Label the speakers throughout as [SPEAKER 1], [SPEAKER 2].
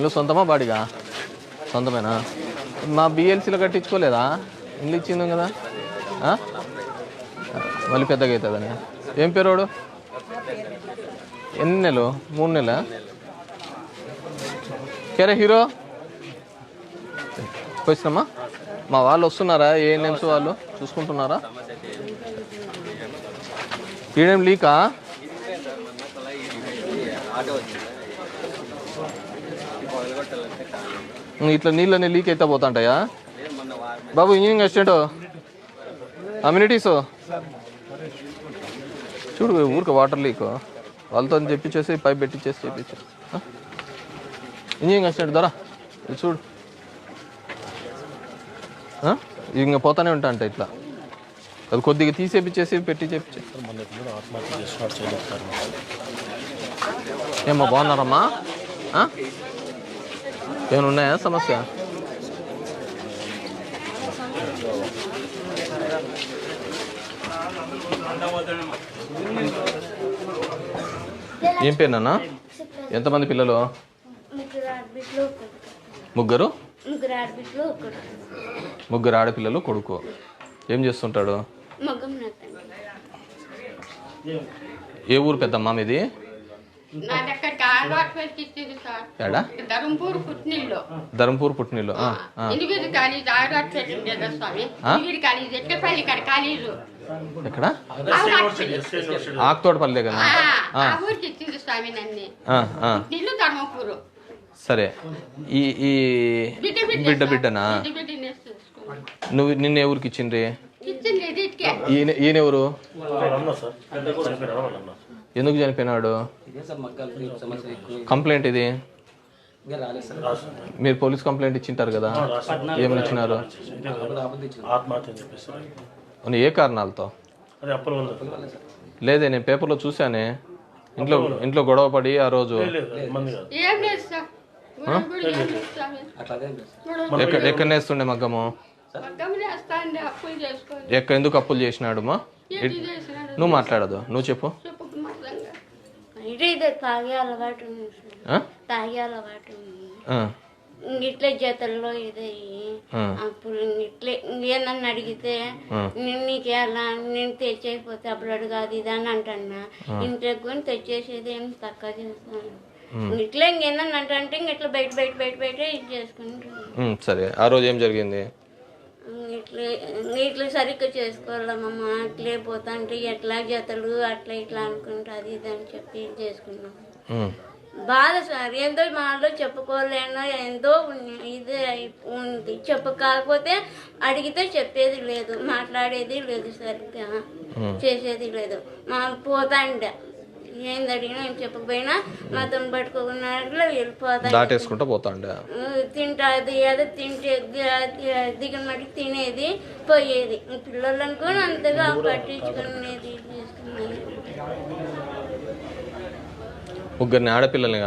[SPEAKER 1] ఇల్లు సొంతమా బాడిగా? సొంతమేనా? మా బిఎల్సీలో కట్టించుకోలేదా? ఇల్లు ఇచ్చింది కదా? మళ్ళీ పెద్దగా అవుతుందని. ఏం పేరోడు ఎన్ని నెలలు? మూడు నెల కేరే హీరో? వచ్చినమ్మా మా వాళ్ళు వస్తున్నారా? ఏ నేమ్స్ వాళ్ళు? చూసుకుంటున్నారా? ఈడేం లీకా? ఇట్లా నీళ్ళని లీక్ అయితే పోతాంటాయా? బాబు ఇంజనీరింగ్ అసిస్టెంట్? అమ్యూనిటీస్? చూడు ఊరికి వాటర్ లీక్. వాళ్ళతో చెప్పించేసి పైప్ పెట్టించేసి చెప్పించు. ఇంజనీరింగ్ అసిస్టెంట్ ద్వారా చూడు. ఇంకా పోతానే ఉంటా అంట ఇట్లా. అది కొద్దిగా తీసేపిచ్చేసి పెట్టి చెప్పించే. ఏమో బాగున్నారమ్మా? ఏమైనా ఉన్నాయా సమస్య? ఏం పేరు నాన్న? ఎంతమంది పిల్లలు?
[SPEAKER 2] ముగ్గురు?
[SPEAKER 1] ముగ్గురు ఆడపిల్లలు కొడుకు. ఏం చేస్తుంటాడు? ఏ ఊరు పెద్దమ్మా మీది?
[SPEAKER 3] ధర్మపూర్ పుట్టినిల్లు.
[SPEAKER 1] ధర్మపూర్
[SPEAKER 3] కాలేజ్ స్వామి? కాలేజ్ ఇక్కడ కాలేజు
[SPEAKER 1] ఎక్కడ?
[SPEAKER 3] ఆడవాళ్ళకి.
[SPEAKER 1] ఆకుతోటపల్లి దగ్గర
[SPEAKER 3] ఆ,
[SPEAKER 1] ఆ,
[SPEAKER 3] ఆ. ఊరికి ఇచ్చింది స్వామి నన్ను.
[SPEAKER 1] ఆ, ఆ.
[SPEAKER 3] ఇల్లు ధర్మపూరు.
[SPEAKER 1] సరే ఈ ఈ
[SPEAKER 3] బిడ్డ బిడ్డ
[SPEAKER 1] బిడ్డ బిడ్డనా. నువ్వు నిన్న ఏ ఊరికి ఇచ్చిండ్రి?
[SPEAKER 3] ఇచ్చింది ఇదికే
[SPEAKER 1] ఈయన ఈయన ఎవరు? ఎందుకు చనిపోయినాడు?
[SPEAKER 4] ఇదే సార్ మగ్గాలు సమస్య ఎక్కువ.
[SPEAKER 1] కంప్లైంట్ ఇది? మీరు పోలీస్ కంప్లైంట్ ఇచ్చింటారు కదా? ఏమని ఇచ్చినారు? ఏ కారణాలతో? లేదే నేను పేపర్లో చూశానే. ఇంట్లో ఇంట్లో గొడవ పడి ఆ రోజు. ఎక్కడ నేస్తుండే మగ్గము? ఎక్కడ ఎందుకు అప్పులు చేసినాడు మా? నువ్వు మాట్లాడదు. నువ్వు చెప్పు.
[SPEAKER 2] ఇది తాగే అలవాటు? తాగే అలవాటు ఇట్లే జతల్లో ఇది. అప్పుడు ఇట్లే ఏనన్ను అడిగితే నీకు ఎలా నేను తెచ్చేయకపోతే అప్పుడు అడగాది ఇది అని అంటున్నా. ఇంట్లో కొని తెచ్చేసేది ఏం తక్కువ చేస్తాను. ఇట్లా అంటే ఇంక ఇట్లా బయట బయట బయట బయట ఇది చేసుకుంటాను
[SPEAKER 1] ఉమ్, సరే. ఆ రోజు ఏం జరిగింది?
[SPEAKER 2] ఇట్లే ఇట్లా సరిగ్గా చేసుకోవాలమ్మమ్మ అట్లే పోతా అంటే ఎట్లా జతలు అట్లా ఇట్లా అనుకుంటా అది ఇది అని చెప్పి చేసుకున్నాం బాధ సార్ ఏందో మాలో చెప్పుకోలేను ఎంతో ఇది ఉంది. చెప్పు కాకపోతే అడిగితే చెప్పేది లేదు మాట్లాడేది లేదు సరిగ్గా చేసేది లేదు. మా పోతాండ ఏంది అడిగినా ఏం చెప్పకపోయినా మాతో పట్టుకున్నట్లు వెళ్ళిపోతా
[SPEAKER 1] దాటేసుకుంటూ పోతాండే?
[SPEAKER 2] తింటా అది ఏదో తింటే దిగిన మటుకు తినేది పోయేది. పిల్లలను కూడా అంతగా పట్టించుకునేది
[SPEAKER 1] ముగ్గురిని ఆడపిల్లల్ని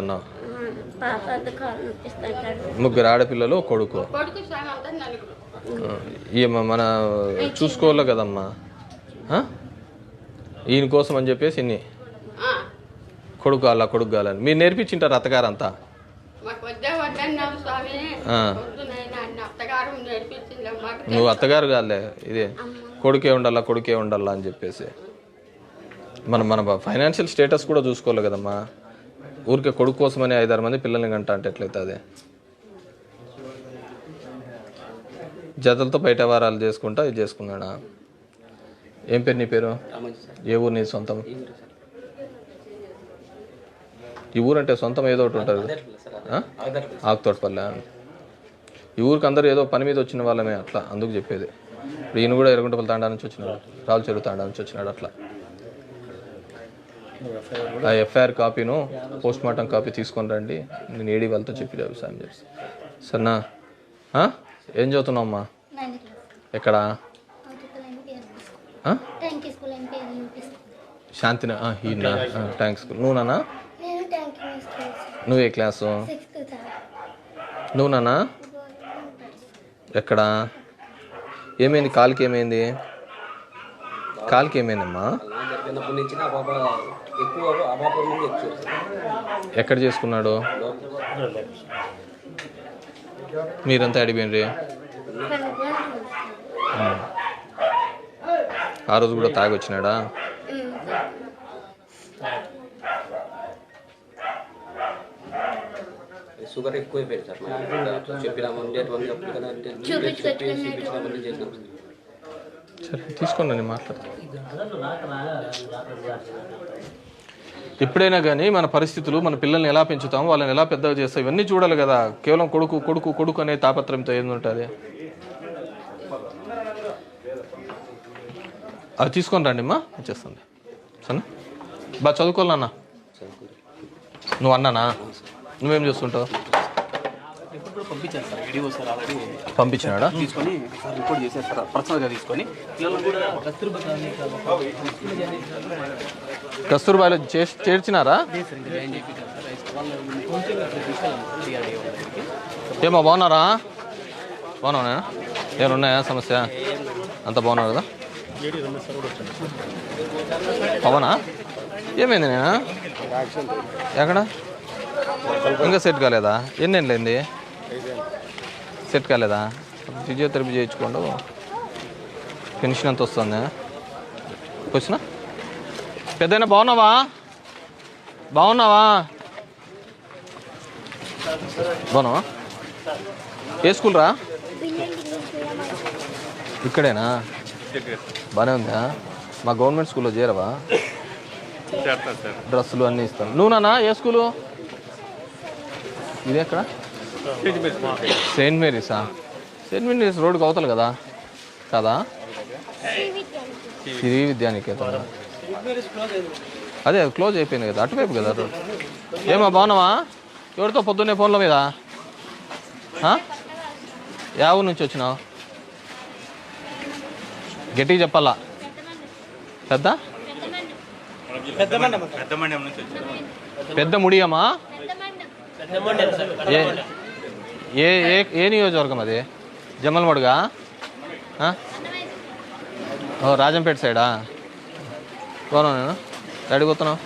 [SPEAKER 2] నొప్పిస్తుంటాడు.
[SPEAKER 1] ముగ్గురు ఆడపిల్లలు కొడుకు. ఈమె మన చూసుకోవాలి కదమ్మా? ఆ? ఈయన కోసం అని చెప్పేసి ఇన్ని. కొడుకు కావాలా కొడుకు కావాలని మీరు నేర్పించింటారు
[SPEAKER 3] అత్తగారు మాకు
[SPEAKER 1] నువ్వు అత్తగారు కాదులే ఇదే కొడుకే ఉండాలా కొడుకే ఉండాలా అని చెప్పేసి. మన మన ఫైనాన్షియల్ స్టేటస్ కూడా చూసుకోవాలి కదమ్మా. ఊరికే కొడుకు కోసమని ఐదారు మంది పిల్లల్ని గంట అంటే ఎట్లయితే జతలతో బయట వారాలు చేసుకుంటా ఇది చేసుకున్నాడా? ఏం పేరు నీ పేరు? ఏ ఊరు నీ సొంతం?
[SPEAKER 4] ఈ ఊరే సార్
[SPEAKER 1] ఈ ఊరు అంటే సొంతం ఏదో ఒకటి
[SPEAKER 4] అట్లా
[SPEAKER 1] ఆకుతోటపల్లె ఈ ఊరికి అందరూ ఏదో పని మీద వచ్చిన వాళ్ళమే అట్లా అందుకు చెప్పేది. ఇప్పుడు ఈయన కూడా ఎర్రగుంటపల్లి తాండా నుంచి వచ్చినాడు రావుల చెరువు తాండా నుంచి వచ్చినాడు అట్లా. ఆ ఎఫ్ఐఆర్ కాపీను పోస్ట్ మార్టం కాపీ తీసుకొని రండి నేను ఏడీ వాళ్ళతో చెప్పి వ్యవసాయం చేస్తాను సరేనా ఆ? ఏం చదువుతున్నావు అమ్మా
[SPEAKER 5] నైన్త్ క్లాస్.
[SPEAKER 1] ఎక్కడ?
[SPEAKER 5] స్కూల్
[SPEAKER 1] ఆ?
[SPEAKER 5] ట్యాంకీ స్కూల్
[SPEAKER 1] శాంతిన ఈయన నువ్వు నాన్న?
[SPEAKER 5] నేను
[SPEAKER 1] నువ్వు ఏ క్లాసు? నువ్వు నానా ఎక్కడ? ఏమైంది? కాలుకి ఏమైంది? కాలుకి ఏమైందమ్మా? ఎక్కడ చేసుకున్నాడు? మీరంతా అడిపోయినరి ఆ. రోజు కూడా తాగొచ్చినాడా?
[SPEAKER 4] షుగర్ ఎక్కువ అయిపోయింది సార్ అప్పుడు కదా అంటే చేసినాం
[SPEAKER 1] తీసుకోండి నేను మాట్లాడతాను ఎప్పుడైనా కానీ మన పరిస్థితులు మన పిల్లల్ని ఎలా పెంచుతాం వాళ్ళని ఎలా పెద్దగా చేస్తాం ఇవన్నీ చూడాలి కదా. కేవలం కొడుకు కొడుకు కొడుకు అనే తాపత్రయంతో ఏముంటుంది అది తీసుకొని రండి అమ్మా. వచ్చేస్తుంది సరే బాగా చదువుకోవాలన్నా? నువ్వు అన్నానా? నువ్వేం చేస్తుంటావు?
[SPEAKER 6] పంపించాను సార్? వీడియో సార్ ఆల్రెడీ
[SPEAKER 1] పంపించినాడా?
[SPEAKER 6] తీసుకొని సార్ రిపోర్ట్ చేశారు సార్ పర్సనల్గా తీసుకొని. పిల్లలు కూడా కస్తూర్బా కానీ
[SPEAKER 1] కస్తూర్బాయిలో చేసి చేర్చినారా? ఏమో బాగున్నారా? బాగున్నా ఏమైనా ఉన్నాయా సమస్య? అంత బాగున్నారు కదా? పవనా? ఏమైంది నేను ఎక్కడ? ఇంకా సెట్ కాలేదా? ఎన్ని ఏళ్ళైంది సెట్ కాలేదా? ఫిజియోథెరపీ చేయించుకోండు. పెన్షన్ ఎంత వస్తుంది. వచ్చిన పెద్దయినా బాగున్నావా? బాగున్నావా? బాగున్నావా? ఏ స్కూల్ రా? ఇక్కడేనా? బాగానే ఉందా? మా గవర్నమెంట్ స్కూల్లో చేరవా? డ్రెస్సులు అన్నీ ఇస్తాం నువ్వునా ఏ స్కూలు? ఇది ఎక్కడ? సెయింట్ మేరీసా? సెయింట్ మేరీస్ రోడ్డుకి అవతల కదా? కదా? శ్రీ విద్యానికేతన్ అదే అది క్లోజ్ అయిపోయింది కదా అటువైపు కదా రోడ్ ఏమా బాగున్నావా? ఎవరితో? పొద్దున్నే ఫోన్ల మీద? యా ఊరు నుంచి వచ్చినావు? గట్టిగా చెప్పాలా? పెద్ద? పెద్ద ముడియమ్మా ఏ ఏ ఏ ఏ నియోజకవర్గం అది? జమ్మలమడుగా ఓ రాజంపేట సైడా? పోను నేను? రెడీ పోతున్నావు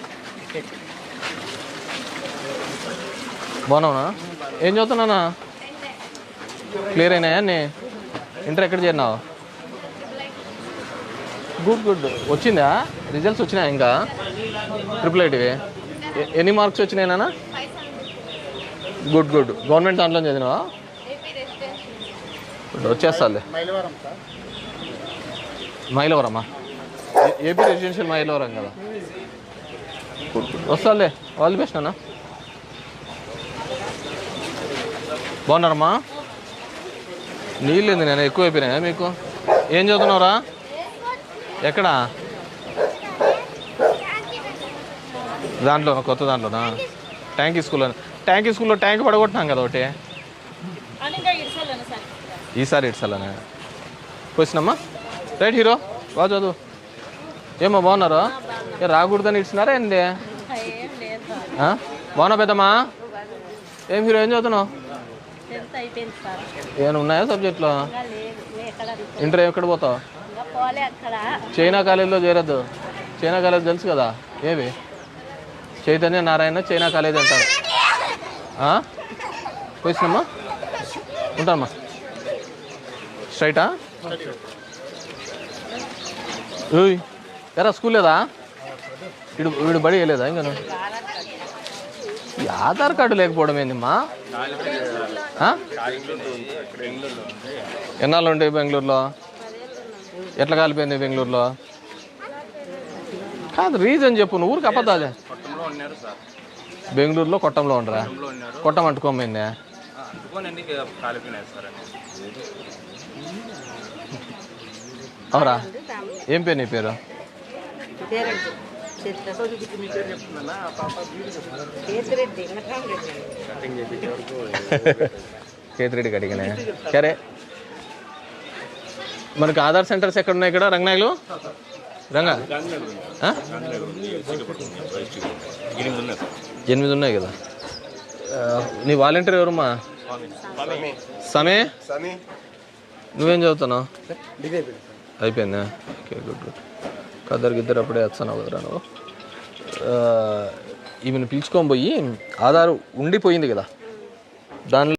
[SPEAKER 1] బాగున్నావునా ఏం చదువుతున్నానా క్లియర్ అయినాయా అన్నీ? ఇంటర్ ఎక్కడ చేరినావు? Good good. వచ్చిందా? రిజల్ట్స్ వచ్చినాయా ఇంకా? ట్రిపుల్ ఐటీవి ఎన్ని మార్క్స్ వచ్చినాయి నాన్న? Good good. గవర్నమెంట్ దాంట్లో చదివినావా? గుడ్ వచ్చేస్తాలే. మైలవరమ్మా ఏపీ రెసిడెన్షియల్ మైలవరం కదా. వస్తాలే. ఆల్ ది బెస్ట్ నాన్న. బాగున్నారమ్మా? నీళ్ళు నేను ఎక్కువ అయిపోయినాయా మీకు? ఏం చదువుతున్నావురా? ఎక్కడా? దాంట్లోనా కొత్త దాంట్లోనా? ట్యాంకీ స్కూల్లో ట్యాంకీ స్కూల్లో ట్యాంక్ పడగొట్టినాం కదా ఒకటి. ఈసారి ఇడ్సలనే వచ్చినమ్మా రైట్ హీరో బాగా చదువు. ఏమో బాగున్నారా? ఏ రాకూడదని ఇచ్చినారా ఏంది? బాగున్నా పెద్దమ్మా? ఏం హీరో ఏం చదువుతున్నావు? ఏమైనా ఉన్నాయా సబ్జెక్ట్లో? ఇంటర్ ఎక్కడ పోతావు? చైనా కాలేజీలో చేరద్దు. చైనా కాలేజ్ తెలుసు కదా? ఏవి? చైతన్య నారాయణ చైనా కాలేజ్ అంటారు. పోయినమ్మా ఉంటానమ్మా. స్ట్రైటా? ఓయ్ ఎరా స్కూల్ లేదా? వీడు వీడు బడి వేయలేదా ఇంకా? ఆధార్ కార్డు లేకపోవడం ఏందమ్మా? ఎన్నాళ్ళు ఉంటాయి బెంగళూరులో? ఎట్లా కాలిపోయింది బెంగళూరులో? కాదు రీజన్ చెప్పు నువ్వు ఊరికి అబద్ధాలే బెంగళూరులో కొట్టంలో ఉండరా కొట్టం అంటుకోమైందే అవురా ఏం పేరు నీ పేరు కేతిరెడ్డికి అడిగినా సరే మనకి ఆధార్ సెంటర్స్ ఎక్కడ ఉన్నాయి ఇక్కడ రంగనాయకులు రంగా? ఎనిమిది ఉన్నాయి కదా. నీ వాలంటీర్ ఎవరమ్మా? సమే. నువ్వేం చదువుతున్నావు? అయిపోయిందా. Okay good good. కద్దరికి ఇద్దరు అప్పుడే వచ్చాను కదరా నువ్వు. ఈమెను పిలుచుకొని పోయి ఆధార్ ఉండిపోయింది కదా. దానిలో